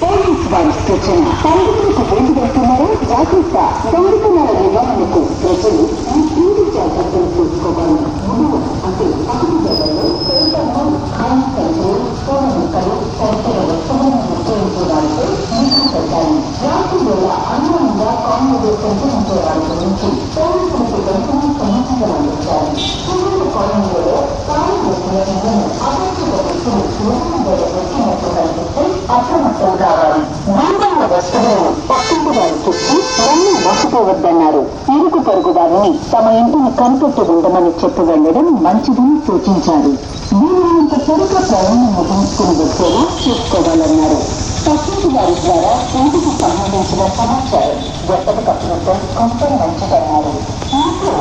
Police వారి సూచన పండుగలకు వెళ్ళి వెళ్తున్నారు జాగ్రత్త దొంగతనాల నివారణకు ప్రజలు ఈ క్రింది జాగ్రత్తలు తీసుకోవాలి ముందు అంటే పక్కన వేళల్లో పేపర్లు ఖాళీ సంచులు పూల మొక్కలు తదితర వస్తువులను ఉపయోగించడానికి నిఘా పెట్టాలి రాత్రి వేళ అనుమానంగా కాంగ్రెస్ సంచరించే వారి గురించి పోలీసులకు వెంటనే సమాచారం అందించాలి సుదూర కాలంలో తాను వేసిన ఇళ్ళను అపరిచిత వ్యక్తులు దూరం వేల పెట్టినట్టు కనిపిస్తే అప్రమత్తం కావాలి వస్తువులను పక్కింటి వారికి ఇచ్చి నన్ను మోసపోవద్దన్నారు. ఇరుకు పొరుగు వారిని తమ ఇంటిని కనిపెట్టి ఉండమని చెప్పి వెళ్ళడం మంచిదని సూచించారు వీలైనంత త్వరగా ప్రయాణం ముగించుకుని వచ్చేలా చూసుకోవాలన్నారు. పక్కింటి వారి ద్వారా ఇంటికి సంబంధించిన సమాచారం ఎప్పటికప్పుడు తెలుసుకుంటే మంచిదన్నారు ఇంట్లో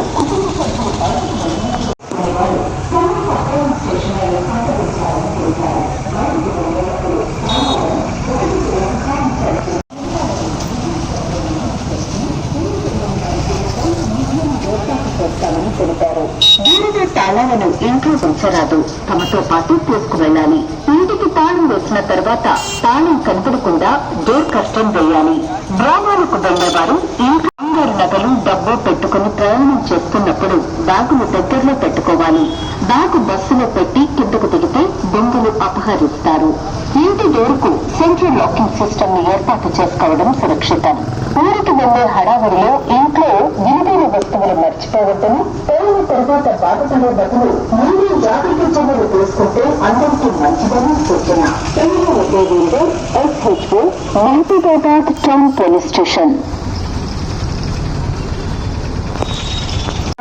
తాళాలను ఇంట్లో ఉంచరాదు. తమతో పాటు తీసుకువెళ్ళాలి. ఇంటికి తాళం వేసిన తర్వాత తాళం కనపడకుండా డోర్ కష్టం వేయాలి. గ్రామాలకు వెళ్ళేవారు ఇంట్లో నగలు డబ్బు పెట్టుకుని ప్రయాణం చేస్తున్నప్పుడు బ్యాగును దగ్గరలో పెట్టుకోవాలి. బ్యాగు బస్సులో పెట్టి కిందకు దిగితే దొంగలు అపహరిస్తారు. ఇంటి డోర్కు సెంట్రల్ లాకింగ్ సిస్టమ్ని ఏర్పాటు చేసుకోవడం సురక్షితం. ఊరికి వెళ్ళే హడావుడిలో ఇంట్లో విలువైన వస్తువులు మర్చిపోవద్దని పోయిన తర్వాత బాధపడే బదులు ముందే జాగ్రత్త చర్యలు తీసుకుంటే అందరికీ మంచిదని సూచన. తెలుగు ఉద్యోగులతో SHO Mahabubabad town police station.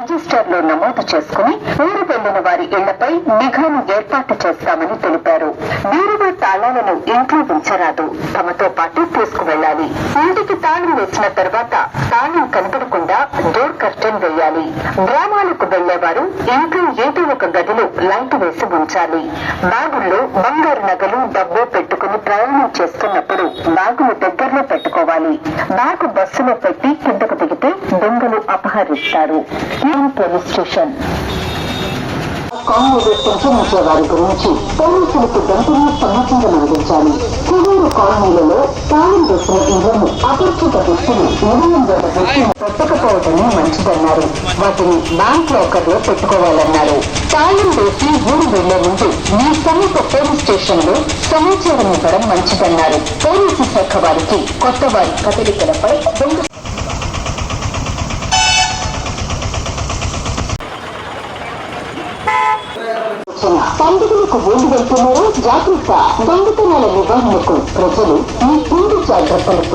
రిజిస్టర్లో నమోదు చేసుకుని ఊరు వెళ్ళిన వారి ఇళ్ళపై నిఘాను ఏర్పాటు చేస్తామని తెలిపారు. ఉంచరాదు తమతో పాటు తీసుకువెళ్ళాలి ఇంటికి తాళం వేసిన తర్వాత తాళం కనపడకుండా డోర్ కర్టెన్ వేయాలి. గ్రామాలకు వెళ్ళేవారు ఇంట్లో ఏదో ఒక గదిలో లైట్ వేసి ఉంచాలి. బ్యాగుల్లో బంగారు నగలు డబ్బు పెట్టుకుని ప్రయాణం చేస్తున్నప్పుడు బాగులు దగ్గరలో పెట్టుకోవాలి. బాగు బస్సులో పెట్టి కిందకు దిగితే దొంగలు అపహరిస్తారు. Police station. కాంగ్రెస్ సంచరించే వారి గురించి పోలీసులకు వెంటనే సమాచారం అందించాలి కాలనీలలో తాళం వేసిన ఇళ్ళను అపరిచిత వ్యక్తులు ఉదయం వేల వ్యక్తులు పెట్టకపోవటమే మంచిదన్నారు. వాటిని బ్యాంక్ లాకర్లో పెట్టుకోవాలన్నారు. తాళం వేసి ఊరు వెళ్ళే ముందు మీ సమీప పోలీస్ స్టేషన్లో సమాచారం ఇవ్వడం మంచిదన్నారు. పోలీసు శాఖ వారికి కొత్త వారి కదలికలపై చేస్తున్న పండుగలకు ఊళ్ళు వెళ్తున్నారో జాగ్రత్త. దొంగతనాల నివారణకు ప్రజలు ఈ ముందు జాగ్రత్తలకు